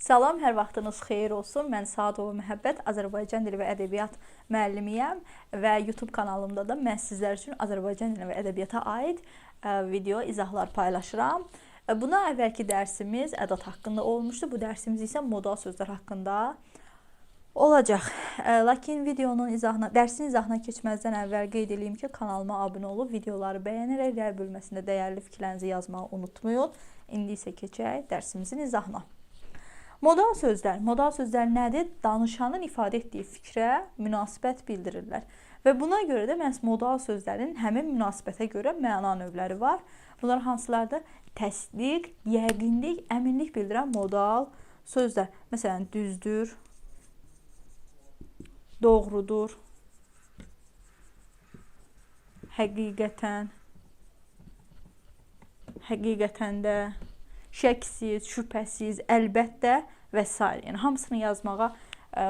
Salam, hər vaxtınız xeyir olsun. Mən Saadova Məhəbbət, Azərbaycan dili və ədəbiyyat müəllimiyəm və YouTube kanalımda da mən sizlər üçün Azərbaycan dili və ədəbiyyata aid ə, video izahlar paylaşıram. Ə, Buna əvvəlki dərsimiz ədad haqqında olmuşdu. Bu dərsimiz isə modal sözlər haqqında olacaq. Ə, Lakin videonun izahına, dərsin izahına keçməzdən əvvəl qeyd edeyim ki, kanalıma abunə olub videoları bəyənərək rəy bölməsində dəyərli fikirlərinizi yazmağı unutmayın. İndi isə keçək dərsimizin izahına. Modal sözlər. Modal sözlər nədir? Danışanın ifadə etdiyi fikrə münasibət bildirirlər. Və buna görə də məhz modal sözlərin həmin münasibətə görə məna növləri var. Bunlar hansılardır? Təsdiq, yəqinlik, əminlik bildirən modal sözlər. Məsələn, düzdür, doğrudur, həqiqətən, həqiqətən də, şəksiz, şübhəsiz, əlbəttə və s. Yəni hamısını yazmağa ə,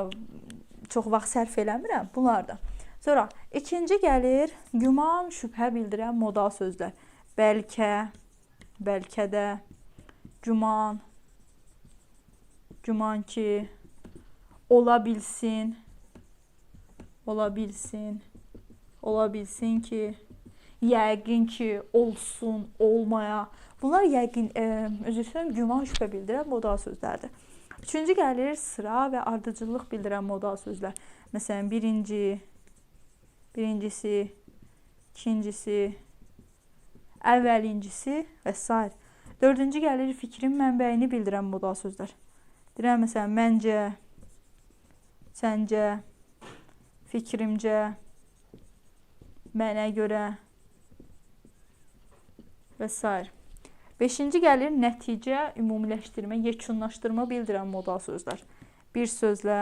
çox vaxt sərf eləmirəm bunlarda. Sonra ikinci gəlir güman, şübhə bildirən modal sözlər. Bəlkə, bəlkə də, güman, güman ki, ola bilsin, ola bilsin, ola bilsin ki, yəqin ki, olsun, olmaya. Bunlar yəqin, e, özür istəyirəm, güman, şübhə bildirən modal sözlərdir. Üçüncü gəlir sıra və ardıcıllıq bildirən modal sözlər. Məsələn, birinci, birincisi, ikincisi, əvvəlincisi və s. Dördüncü gəlir fikrin mənbəyini bildirən modal sözlər. Deyirəm məsələn, məncə, səncə, fikrimcə, mənə görə və s. Beşinci gəlir nəticə, ümumiləşdirmə, yekunlaşdırma bildirən modal sözlər. Bir sözlə,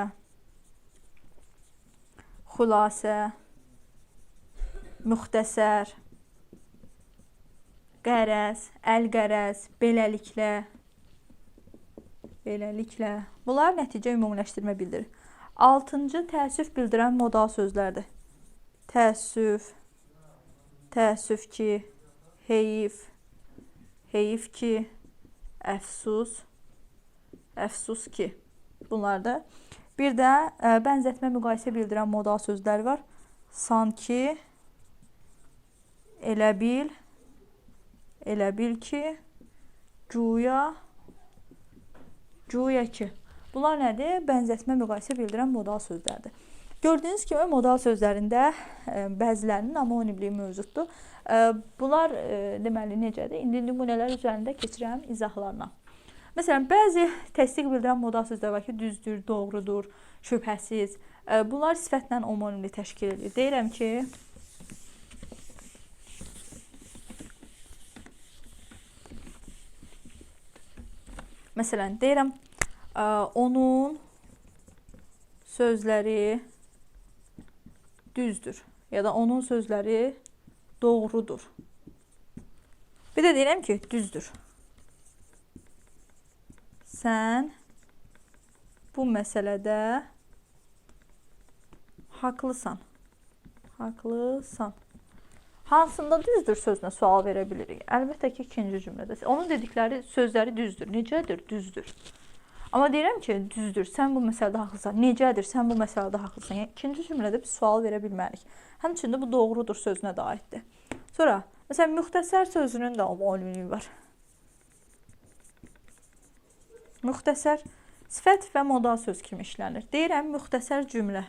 xülasə, müxtəsər, qərəz, əlqərəz, beləliklə, beləliklə. Bunlar nəticə ümumiləşdirmə bildirir. Altıncı təəssüf bildirən modal sözlərdir. Təəssüf, təəssüf ki, heyif, heyif ki, əfsus, əfsus ki. Bunlar da. Bir də ə, bənzətmə müqayisə bildirən modal sözlər var. Sanki, elə bil, elə bil ki, güya, güya ki. Bunlar nədir? Bənzətmə müqayisə bildirən modal sözlərdir. Gördüyünüz kimi modal sözlərində ə, bəzilərinin amonimliyi mövcuddur. Bunlar deməli necədir? İndi nümunələr üzərində keçirəm izahlarına. Məsələn, bəzi təsdiq bildirən modal sözlər var ki, düzdür, doğrudur, şübhəsiz. Bunlar sifətlə omonimli təşkil edir. Deyirəm ki, Məsələn, deyirəm, onun sözləri düzdür ya da onun sözləri doğrudur. Bir də deyirəm ki, düzdür. Sən bu məsələdə haqlısan. Haqlısan. Hansında düzdür sözünə sual verə bilirik. Əlbəttə ki, ikinci cümlədə. Onun dedikləri sözləri düzdür. Necədir? Düzdür. Amma deyirəm ki, düzdür. Sən bu məsələdə haqlısan. Necədir? Sən bu məsələdə haqlısan. Yəni ikinci cümlədə bir sual verə bilmərik. Həmçində bu doğrudur sözünə də aiddir. Sonra məsələn müxtəsər sözünün də omonimliyi var. Müxtəsər sifət və modal söz kimi işlənir. Deyirəm müxtəsər cümlə.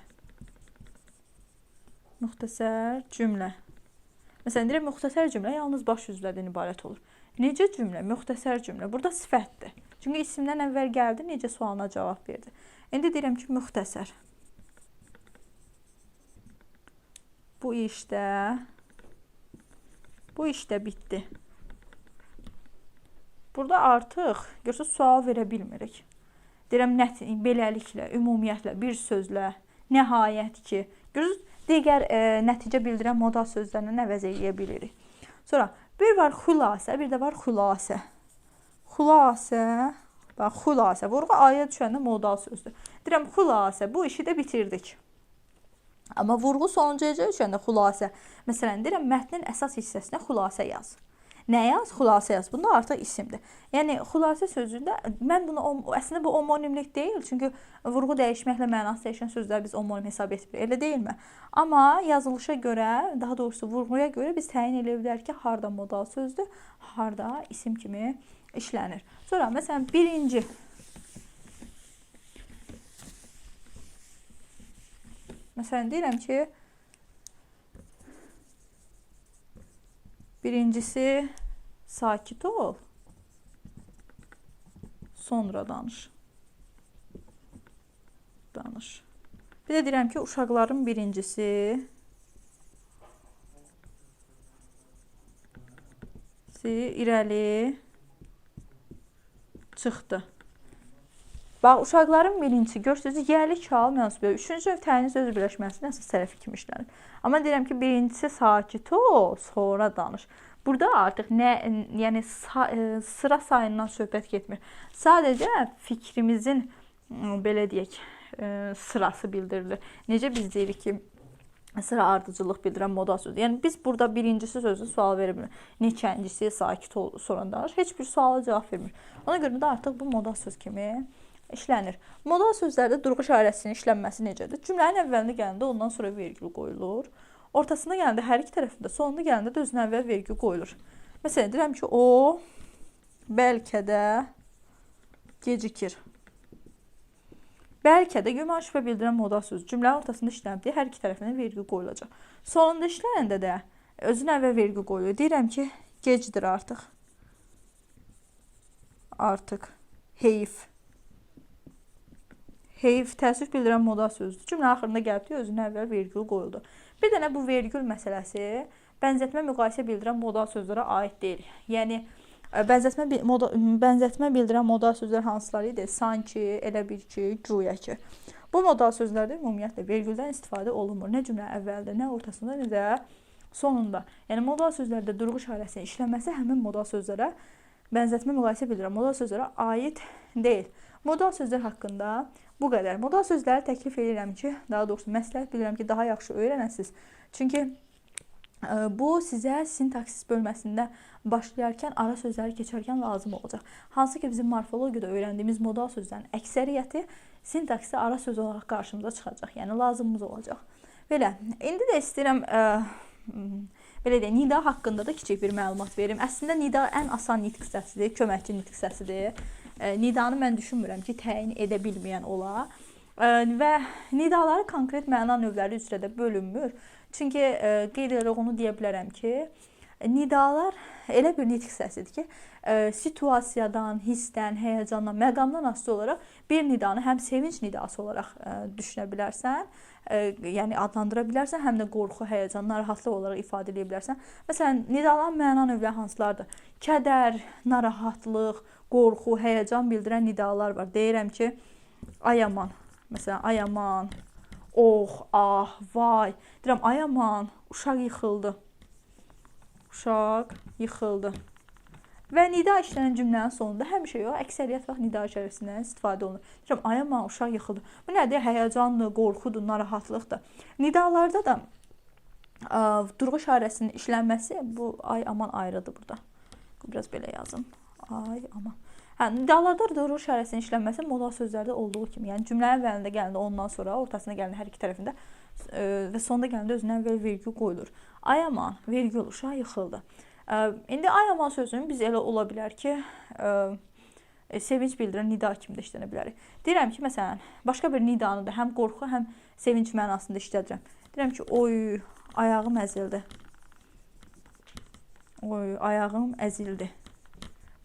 Müxtəsər cümlə. Məsələn deyirəm müxtəsər cümlə yalnız baş üzvlərdən ibarət olur. Necə cümlə? Müxtəsər cümlə. Burada sifətdir. Çünki isimdən əvvəl gəldi, necə sualına cavab verdi. İndi deyirəm ki, müxtəsər. Bu işdə bu işdə bitdi. Burada artıq görürsüz sual verə bilmirik. Deyirəm net beləliklə, ümumiyyətlə, bir sözlə, nəhayət ki, görürsüz digər e, nəticə bildirən modal sözlərlə əvəz edə bilirik. Sonra bir var xülasə, bir də var xülasə. Xülasə, bax xülasə, vurğu aya düşəndə modal sözdür. Deyirəm xülasə, bu işi də bitirdik. Amma vurğu sonuncuya düşəndə xülasə. Məsələn, deyirəm mətnin əsas hissəsinə xülasə yaz. Nə yaz? Xülasə yaz. Bunda artıq isimdir. Yəni xülasə sözündə mən bunu əslində bu omonimlik deyil, çünki vurğu dəyişməklə mənası dəyişən sözləri biz omonim hesab etmirik. Elə deyilmi? Amma yazılışa görə, daha doğrusu vurğuya görə biz təyin edə bilərik ki, harda modal sözdür, harda isim kimi işlənir. Sonra məsələn birinci Məsələn deyirəm ki, birincisi sakit ol. Sonra danış. Danış. Bir də deyirəm ki, uşaqların birincisi si irəli çıxdı. Bax, uşaqların birincisi görürsüz, yəli kal mənsubiyyət. Üçüncü növ təyin söz birləşməsinin əsas tərəfi kimi işlənir. Amma deyirəm ki, birincisi sakit ol, sonra danış. Burada artıq nə, yəni ə, sıra sayından söhbət getmir. Sadəcə fikrimizin belə deyək, ə, sırası bildirilir. Necə biz deyirik ki, sıra ardıcıllıq bildirən modal sözdür. Yəni biz burada birincisi sözü sual verə bilmirik. Neçəncisi sakit ol, sonra danış. Heç bir suala cavab vermir. Ona görə də artıq bu modal söz kimi işlənir. Modal sözlərdə durğu işarəsinin işlənməsi necədir? Cümlənin əvvəlində gələndə ondan sonra vergül qoyulur. Ortasına gələndə hər iki tərəfində, sonuna gələndə də özünə əvvəl vergül qoyulur. Məsələn, deyirəm ki, o bəlkə də gecikir. Bəlkə də güman şübhə bildirən modal söz cümlənin ortasında işlənib hər iki tərəfinə vergül qoyulacaq. Sonunda işlənəndə də özünə əvvəl vergül qoyulur. Deyirəm ki, gecdir artıq. Artıq heyf. Heyf təəssüf bildirən modal sözdür. Cümlə axırında deyə özünə əvvəl vergül qoyuldu. Bir dənə bu vergül məsələsi bənzətmə müqayisə bildirən modal sözlərə aid deyil. Yəni bənzətmə moda, bənzətmə bildirən modal sözlər hansıları idi? Sanki, elə bil ki, güya ki. Bu modal sözlərdə ümumiyyətlə vergüldən istifadə olunmur. Nə cümlə əvvəldə, nə ortasında, nə də sonunda. Yəni modal sözlərdə durğu işarəsinin işlənməsi həmin modal sözlərə bənzətmə müqayisə bildirən modal sözlərə aid deyil. Modal sözlər haqqında bu qədər. Modal sözləri təklif edirəm ki, daha doğrusu məsləhət bilirəm ki, daha yaxşı öyrənəsiniz. Çünki bu sizə sintaksis bölməsində başlayarkən ara sözləri keçərkən lazım olacaq. Hansı ki bizim morfologiyada öyrəndiyimiz modal sözlərin əksəriyyəti sintaksdə ara söz olaraq qarşımıza çıxacaq. Yəni lazımımız olacaq. Belə. İndi də istəyirəm ə, m, belə deyək, nida haqqında da kiçik bir məlumat verim. Əslində nida ən asan nitq hissəsidir, köməkçi nitq hissəsidir. Ə, Nidanı mən düşünmürəm ki, təyin edə bilməyən ola. Ə, Və nidaları konkret məna növləri üzrə də bölünmür. Çünki ə, qeyd edərək onu deyə bilərəm ki, nidalar elə bir nitq hissəsidir ki, ə, situasiyadan, hissdən, həyəcandan, məqamdan asılı olaraq bir nidanı həm sevinc nidası olaraq ə, düşünə bilərsən, yəni adlandıra bilərsən, həm də qorxu, həyəcan, narahatlıq olaraq ifadə edə bilərsən. Məsələn, nidaların məna növləri hansılardır? Kədər, narahatlıq, qorxu, həyəcan bildirən nidalar var. Deyirəm ki, ay aman. Məsələn, ay aman, oh, ah, vay. Deyirəm, ay aman, uşaq yıxıldı. Uşaq yıxıldı. Və nida işlənən cümlənin sonunda həmişə yox, əksəriyyət vaxt nida işarəsindən istifadə olunur. Deyirəm, ay aman, uşaq yıxıldı. Bu nədir? Həyəcandır, qorxudur, narahatlıqdır. Nidalarda da ə, durğu işarəsinin işlənməsi bu ay aman ayrıdır burada. Biraz belə yazım. Ay aman. Hə, nidalarda durğu işarəsinin işlənməsi modal sözlərdə olduğu kimi, yəni cümlənin əvvəlində gələndə ondan sonra, ortasına gələndə hər iki tərəfində ə, və sonda gələndə özünə əvvəl vergül qoyulur. Ay aman, vergül uşaq yıxıldı. Ə, İndi ay aman sözünün biz elə ola bilər ki, ə, e, sevinc bildirən nida kimi də işlənə bilərik. Deyirəm ki, məsələn, başqa bir nidanı da həm qorxu, həm sevinc mənasında işlədirəm. Deyirəm ki, oy, ayağım əzildi. Oy, ayağım əzildi.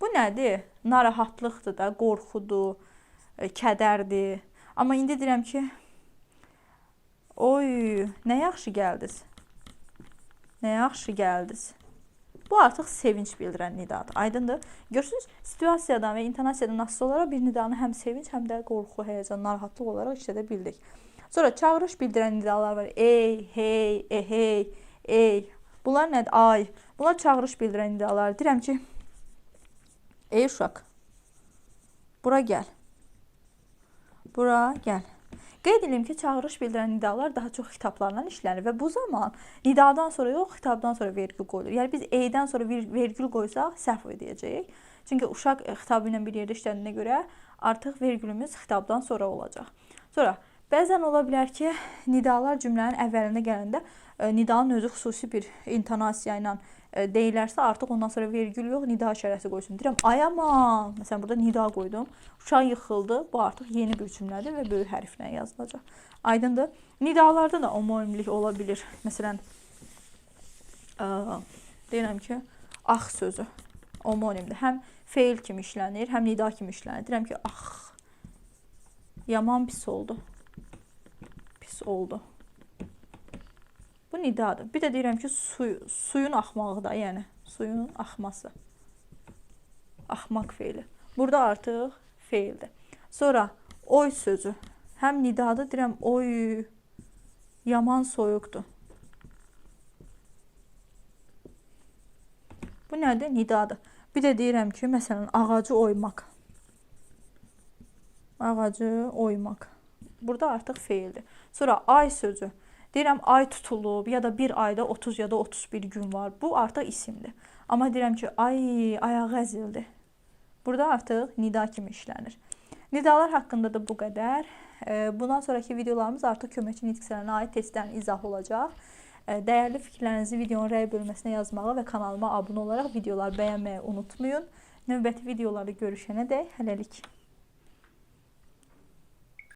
Bu nədir? Narahatlıqdır da, qorxudur, e, kədərdir. Amma indi deyirəm ki, oy, nə yaxşı gəldiniz. Nə yaxşı gəldiniz. Bu artıq sevinç bildirən nidadır. Aydındır? Görürsüz, situasiyadan və intonasiyadan asılı olaraq bir nidanı həm sevinç, həm də qorxu, həyəcan, narahatlıq olaraq işlədə bildik. Sonra çağırış bildirən nidalar var. Ey, hey, ehey, ey. Bunlar nədir? Ay. Bunlar çağırış bildirən nidalar. Deyirəm ki, ey uşaq. Bura gəl. Bura gəl. Qeyd edim ki, çağırış bildirən nidalar daha çox xitablarla işlənir və bu zaman nidadan sonra yox, xitabdan sonra vergül qoyulur. Yəni biz e-dən sonra vergül qoysaq səhv edəcəyik. Çünki uşaq xitabı ilə bir yerdə işlədiyinə görə artıq vergülümüz xitabdan sonra olacaq. Sonra bəzən ola bilər ki, nidalar cümlənin əvvəlinə gələndə e, nidanın özü xüsusi bir intonasiya ilə deyilərsə, artıq ondan sonra vergül yox, nida işarəsi qoysun. Deyirəm, ay aman, məsələn burada nida qoydum. Uşaq yıxıldı. Bu artıq yeni bir cümlədir və böyük hərflə yazılacaq. Aydındır? Nidalarda da homonimlik ola bilər. Məsələn, ə, deyirəm ki, ax sözü homonimdir. Həm feil kimi işlənir, həm nida kimi işlənir. Deyirəm ki, ax yaman pis oldu. Pis oldu. Bu nidadır. Bir də deyirəm ki, suyu, suyun axmağı da, yəni suyun axması. Axmaq feili. Burada artıq feildir. Sonra oy sözü. Həm nidadır, deyirəm oy yaman soyuqdur. Bu nədir? Nidadır. Bir də deyirəm ki, məsələn, ağacı oymaq. Ağacı oymaq. Burada artıq feildir. Sonra ay sözü. Deyirəm ay tutulub ya da bir ayda 30 ya da 31 gün var. Bu artıq isimdir. Amma deyirəm ki, ay ayağı əzildi. Burada artıq nida kimi işlənir. Nidalar haqqında da bu qədər. Bundan sonraki videolarımız artıq köməkçi nitq sənətinə aid testlərin izahı olacaq. Dəyərli fikirlərinizi videonun rəy bölməsinə yazmağı və kanalıma abunə olaraq videolar bəyənməyi unutmayın. Növbəti videolarda görüşənədək hələlik.